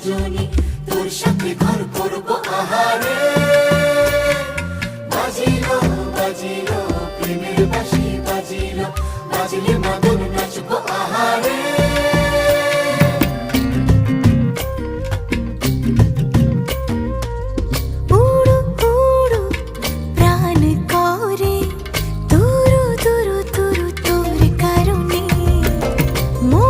রজনী, তোর সাথে ঘর করব আহারে। বাজিল বাজিল, প্রেমের বাসি বাজিল, বাজিলে মাদন নাচব আহারে। more